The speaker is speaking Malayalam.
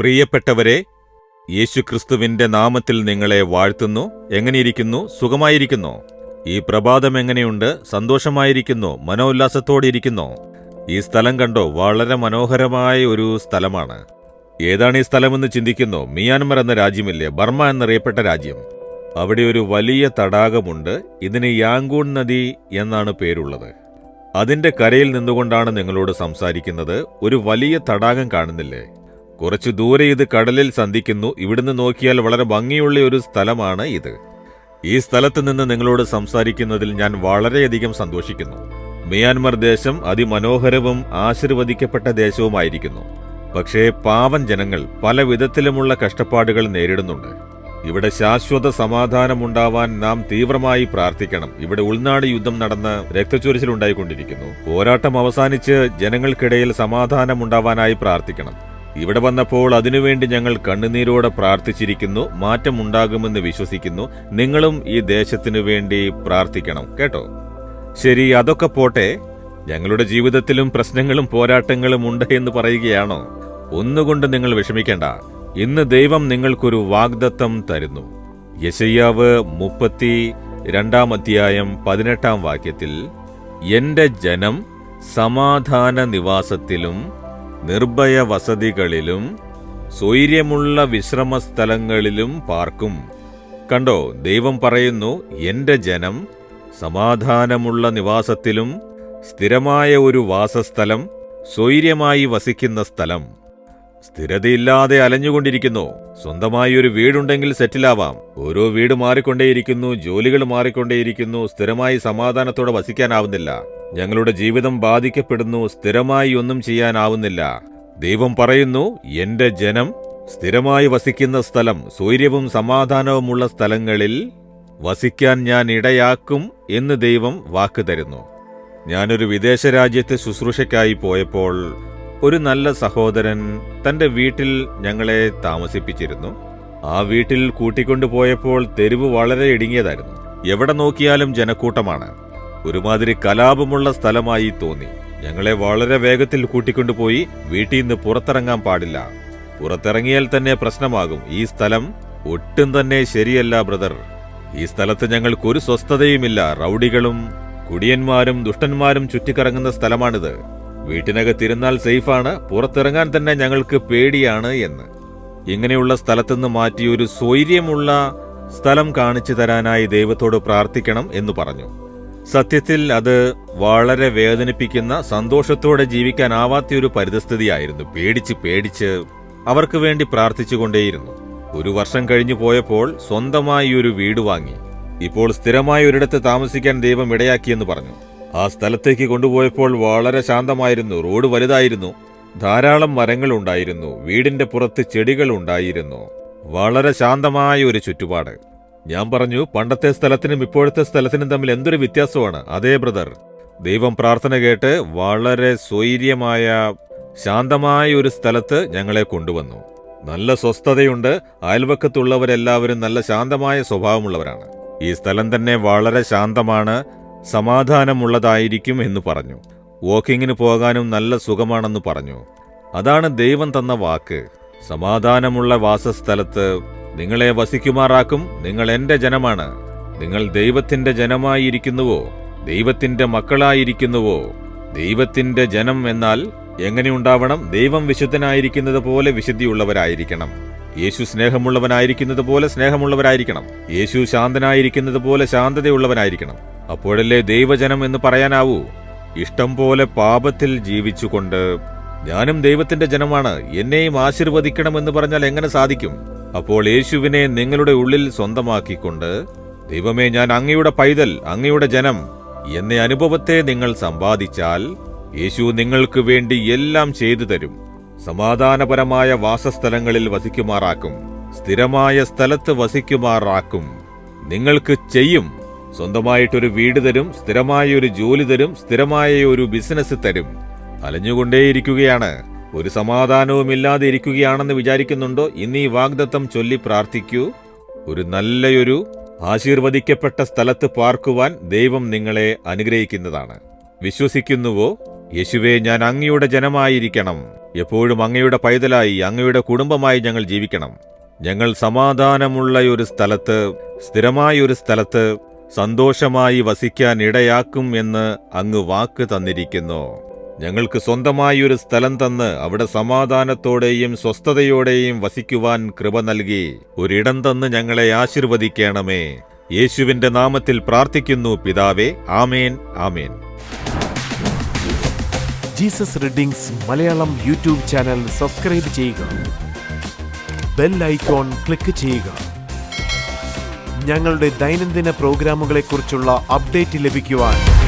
പ്രിയപ്പെട്ടവരെ യേശുക്രിസ്തുവിന്റെ നാമത്തിൽ നിങ്ങളെ വാഴ്ത്തുന്നു. എങ്ങനെയിരിക്കുന്നു? സുഖമായിരിക്കുന്നു. ഈ പ്രഭാതം എങ്ങനെയുണ്ട്? സന്തോഷമായിരിക്കുന്നു. മനോല്ലാസത്തോടെ ഇരിക്കുന്നു. ഈ സ്ഥലം കണ്ടോ? വളരെ മനോഹരമായ ഒരു സ്ഥലമാണ്. ഏതാണ് ഈ സ്ഥലമെന്ന് ചിന്തിക്കുന്നു? മിയാൻമർ എന്ന രാജ്യമില്ലേ? ബർമ്മ എന്നറിയപ്പെട്ട രാജ്യം. അവിടെ ഒരു വലിയ തടാകമുണ്ട്. ഇതിന് യാങ്കൂൺ നദി എന്നാണ് പേരുള്ളത്. അതിന്റെ കരയിൽ നിന്നുകൊണ്ടാണ് നിങ്ങളോട് സംസാരിക്കുന്നത്. ഒരു വലിയ തടാകം കാണുന്നില്ലേ? കുറച്ചു ദൂരെ ഇത് കടലിൽ സന്ധിക്കുന്നു. ഇവിടുന്ന് നോക്കിയാൽ വളരെ ഭംഗിയുള്ള ഒരു സ്ഥലമാണ് ഇത്. ഈ സ്ഥലത്ത് നിന്ന് നിങ്ങളോട് സംസാരിക്കുന്നതിൽ ഞാൻ വളരെയധികം സന്തോഷിക്കുന്നു. മിയാൻമർ ദേശം അതിമനോഹരവും ആശീർവദിക്കപ്പെട്ട ദേശവുമായിരിക്കുന്നു. പക്ഷേ പാവൻ ജനങ്ങൾ പല വിധത്തിലുമുള്ള കഷ്ടപ്പാടുകൾ നേരിടുന്നുണ്ട്. ഇവിടെ ശാശ്വത സമാധാനമുണ്ടാവാൻ നാം തീവ്രമായി പ്രാർത്ഥിക്കണം. ഇവിടെ ഉൾനാട് യുദ്ധം നടന്ന് രക്തച്ചൊരിച്ചിലുണ്ടായിക്കൊണ്ടിരിക്കുന്നു. പോരാട്ടം അവസാനിച്ച് ജനങ്ങൾക്കിടയിൽ സമാധാനമുണ്ടാവാനായി പ്രാർത്ഥിക്കണം. ഇവിടെ വന്നപ്പോൾ അതിനുവേണ്ടി ഞങ്ങൾ കണ്ണുനീരോടെ പ്രാർത്ഥിച്ചിരിക്കുന്നു മാറ്റമുണ്ടാകുമെന്ന് വിശ്വസിക്കുന്നു. നിങ്ങളും ഈ ദേശത്തിനു വേണ്ടി പ്രാർത്ഥിക്കണം കേട്ടോ? ശരി അതൊക്കെ പോട്ടെ. ഞങ്ങളുടെ ജീവിതത്തിലും പ്രശ്നങ്ങളും പോരാട്ടങ്ങളും ഉണ്ട് എന്ന് പറയുകയാണോ? ഒന്നുകൊണ്ട് നിങ്ങൾ വിഷമിക്കേണ്ട. ഇന്ന് ദൈവം നിങ്ങൾക്കൊരു വാഗ്ദത്തം തരുന്നു. യശയ്യാവ് മുപ്പത്തി രണ്ടാം അധ്യായം പതിനെട്ടാം വാക്യത്തിൽ എന്റെ ജനം സമാധാന നിവാസത്തിലും നിർഭയ വസതികളിലും സ്വൈര്യമുള്ള വിശ്രമസ്ഥലങ്ങളിലും പാർക്കും. കണ്ടോ ദൈവം പറയുന്നു എന്റെ ജനം സമാധാനമുള്ള നിവാസത്തിലും സ്ഥിരമായ ഒരു വാസസ്ഥലം സ്വൈര്യമായി വസിക്കുന്ന സ്ഥലം. സ്ഥിരതയില്ലാതെ അലഞ്ഞുകൊണ്ടിരിക്കുന്നു. സ്വന്തമായി ഒരു വീടുണ്ടെങ്കിൽ സെറ്റിലാവാം. ഓരോ വീട് മാറിക്കൊണ്ടേയിരിക്കുന്നു ജോലികൾ മാറിക്കൊണ്ടേയിരിക്കുന്നു സ്ഥിരമായി സമാധാനത്തോടെ വസിക്കാനാവുന്നില്ല. ഞങ്ങളുടെ ജീവിതം ബാധിക്കപ്പെടുന്നു സ്ഥിരമായി ഒന്നും ചെയ്യാനാവുന്നില്ല. ദൈവം പറയുന്നു എന്റെ ജനം സ്ഥിരമായി വസിക്കുന്ന സ്ഥലം സൂര്യവും സമാധാനവുമുള്ള സ്ഥലങ്ങളിൽ വസിക്കാൻ ഞാൻ ഇടയാക്കും എന്ന് ദൈവം വാക്ക് തരുന്നു. ഞാനൊരു വിദേശ രാജ്യത്തെ ശുശ്രൂഷയ്ക്കായി പോയപ്പോൾ ഒരു നല്ല സഹോദരൻ തന്റെ വീട്ടിൽ ഞങ്ങളെ താമസിപ്പിച്ചിരുന്നു. ആ വീട്ടിൽ കൂട്ടിക്കൊണ്ടുപോയപ്പോൾ തെരുവ് വളരെ ഇടുങ്ങിയതായിരുന്നു. എവിടെ നോക്കിയാലും ജനക്കൂട്ടമാണ്. ഒരുമാതിരി കലാപമുള്ള സ്ഥലമായി തോന്നി. ഞങ്ങളെ വളരെ വേഗത്തിൽ കൂട്ടിക്കൊണ്ടുപോയി വീട്ടിൽ നിന്ന് പുറത്തിറങ്ങാൻ പാടില്ല. പുറത്തിറങ്ങിയാൽ തന്നെ പ്രശ്നമാകും. ഈ സ്ഥലം ഒട്ടും തന്നെ ശരിയല്ല ബ്രദർ. ഈ സ്ഥലത്ത് ഞങ്ങൾക്കൊരു സ്വസ്ഥതയുമില്ല. റൗഡികളും കുടിയന്മാരും ദുഷ്ടന്മാരും ചുറ്റിക്കറങ്ങുന്ന സ്ഥലമാണിത്. വീട്ടിനകത്തിരുന്നാൽ സേഫാണ്. പുറത്തിറങ്ങാൻ തന്നെ ഞങ്ങൾക്ക് പേടിയാണ് എന്ന്. ഇങ്ങനെയുള്ള സ്ഥലത്തുനിന്ന് മാറ്റി ഒരു സ്വൈര്യമുള്ള സ്ഥലം കാണിച്ചു തരാനായി ദൈവത്തോട് പ്രാർത്ഥിക്കണം എന്ന് പറഞ്ഞു. സത്യത്തിൽ അത് വളരെ വേദനിപ്പിക്കുന്ന സന്തോഷത്തോടെ ജീവിക്കാനാവാത്ത ഒരു പരിതസ്ഥിതിയായിരുന്നു. പേടിച്ച് പേടിച്ച് അവർക്ക് വേണ്ടി പ്രാർത്ഥിച്ചുകൊണ്ടേയിരുന്നു. ഒരു വർഷം കഴിഞ്ഞു പോയപ്പോൾ സ്വന്തമായി ഒരു വീട് വാങ്ങി. ഇപ്പോൾ സ്ഥിരമായി ഒരിടത്ത് താമസിക്കാൻ ദൈവം ഇടയാക്കിയെന്ന് പറഞ്ഞു. ആ സ്ഥലത്തേക്ക് കൊണ്ടുപോയപ്പോൾ വളരെ ശാന്തമായിരുന്നു. റോഡ് വലുതായിരുന്നു. ധാരാളം മരങ്ങൾ ഉണ്ടായിരുന്നു. വീടിന്റെ പുറത്ത് ചെടികൾ ഉണ്ടായിരുന്നു. വളരെ ശാന്തമായ ഒരു ചുറ്റുപാട്. ഞാൻ പറഞ്ഞു പണ്ടത്തെ സ്ഥലത്തിനും ഇപ്പോഴത്തെ സ്ഥലത്തിനും തമ്മിൽ എന്തൊരു വ്യത്യാസമാണ്? അതേ ബ്രദർ. ദൈവം പ്രാർത്ഥന കേട്ട് വളരെ സ്വൈര്യമായ ശാന്തമായ ഒരു സ്ഥലത്ത് ഞങ്ങളെ കൊണ്ടുവന്നു. നല്ല സ്വസ്ഥതയുണ്ട് അയൽവക്കത്തുള്ളവരെല്ലാവരും നല്ല ശാന്തമായ സ്വഭാവമുള്ളവരാണ്. ഈ സ്ഥലം തന്നെ വളരെ ശാന്തമാണ് സമാധാനമുള്ളതായിരിക്കും എന്ന് പറഞ്ഞു. വാക്കിങ്ങിന് പോകാനും നല്ല സുഖമാണെന്ന് പറഞ്ഞു. അതാണ് ദൈവം തന്ന വാക്ക്. സമാധാനമുള്ള വാസസ്ഥലത്ത് നിങ്ങളെ വസിക്കുമാറാക്കും. നിങ്ങൾ എന്റെ ജനമാണ്. നിങ്ങൾ ദൈവത്തിന്റെ ജനമായിരിക്കുന്നുവോ? ദൈവത്തിന്റെ മക്കളായിരിക്കുന്നുവോ? ദൈവത്തിന്റെ ജനം എന്നാൽ എങ്ങനെയുണ്ടാവണം ദൈവം വിശുദ്ധനായിരിക്കുന്നത് പോലെ വിശുദ്ധിയുള്ളവരായിരിക്കണം. യേശു സ്നേഹമുള്ളവനായിരിക്കുന്നത് പോലെ സ്നേഹമുള്ളവരായിരിക്കണം. യേശു ശാന്തനായിരിക്കുന്നത് പോലെ ശാന്തതയുള്ളവനായിരിക്കണം. അപ്പോഴല്ലേ ദൈവജനം എന്ന് പറയാനാവൂ? ഇഷ്ടം പോലെ പാപത്തിൽ ജീവിച്ചുകൊണ്ട് ഞാനും ദൈവത്തിന്റെ ജനമാണ്. എന്നെയും ആശീർവദിക്കണമെന്ന് പറഞ്ഞാൽ എങ്ങനെ സാധിക്കും? അപ്പോൾ യേശുവിനെ നിങ്ങളുടെ ഉള്ളിൽ സ്വന്തമാക്കിക്കൊണ്ട് ദൈവമേ ഞാൻ അങ്ങയുടെ പൈതൽ അങ്ങയുടെ ജനം എന്ന അനുഭവത്തെ നിങ്ങൾ സമ്പാദിച്ചാൽ യേശു നിങ്ങൾക്ക് വേണ്ടി എല്ലാം ചെയ്തു തരും. സമാധാനപരമായ വാസസ്ഥലങ്ങളിൽ വസിക്കുമാറാക്കും സ്ഥിരമായ സ്ഥലത്ത് വസിക്കുമാറാക്കും. നിങ്ങൾക്ക് ചെയ്യും. സ്വന്തമായിട്ടൊരു വീട് തരും സ്ഥിരമായ ഒരു ജോലി തരും സ്ഥിരമായ ഒരു ബിസിനസ് തരും. അലഞ്ഞുകൊണ്ടേയിരിക്കുകയാണ്. ഒരു സമാധാനവുമില്ലാതെ ഇരിക്കുകയാണെന്ന് വിചാരിക്കുന്നുണ്ടോ? ഇന്ന് ഈ വാഗ്ദത്തം ചൊല്ലി പ്രാർത്ഥിക്കൂ. ഒരു നല്ലയൊരു ആശീർവദിക്കപ്പെട്ട സ്ഥലത്ത് പാർക്കുവാൻ ദൈവം നിങ്ങളെ അനുഗ്രഹിക്കുന്നതാണ്. വിശ്വസിക്കുന്നുവോ? യേശുവെ ഞാൻ അങ്ങയുടെ ജനമായിരിക്കണം. എപ്പോഴും അങ്ങയുടെ പൈതലായി അങ്ങയുടെ കുടുംബമായി ഞങ്ങൾ ജീവിക്കണം. ഞങ്ങൾ സമാധാനമുള്ള ഒരു സ്ഥലത്ത് സ്ഥിരമായ ഒരു സ്ഥലത്ത് സന്തോഷമായി വസിക്കാൻ ഇടയാക്കും എന്ന് അങ്ങ് വാക്ക് തന്നിരിക്കുന്നു. ഞങ്ങൾക്ക് സ്വന്തമായി ഒരു സ്ഥലം തന്ന് അവിടെ സമാധാനത്തോടെയും സ്വസ്ഥതയോടെയും വസിക്കുവാൻ കൃപ നൽകി. ഒരിടം തന്ന് ഞങ്ങളെ ആശീർവദിക്കണമേ. യേശുവിന്റെ നാമത്തിൽ പ്രാർത്ഥിക്കുന്നു പിതാവേ. ആമേൻ ആമേൻ. Jesus readings Malayalam YouTube channel subscribe ചെയ്യുക. ബെൽ ഐക്കോൺ ക്ലിക്ക് ചെയ്യുക. ഞങ്ങളുടെ ദൈനംദിന പ്രോഗ്രാമുകളെക്കുറിച്ചുള്ള അപ്ഡേറ്റ് ലഭിക്കുവാൻ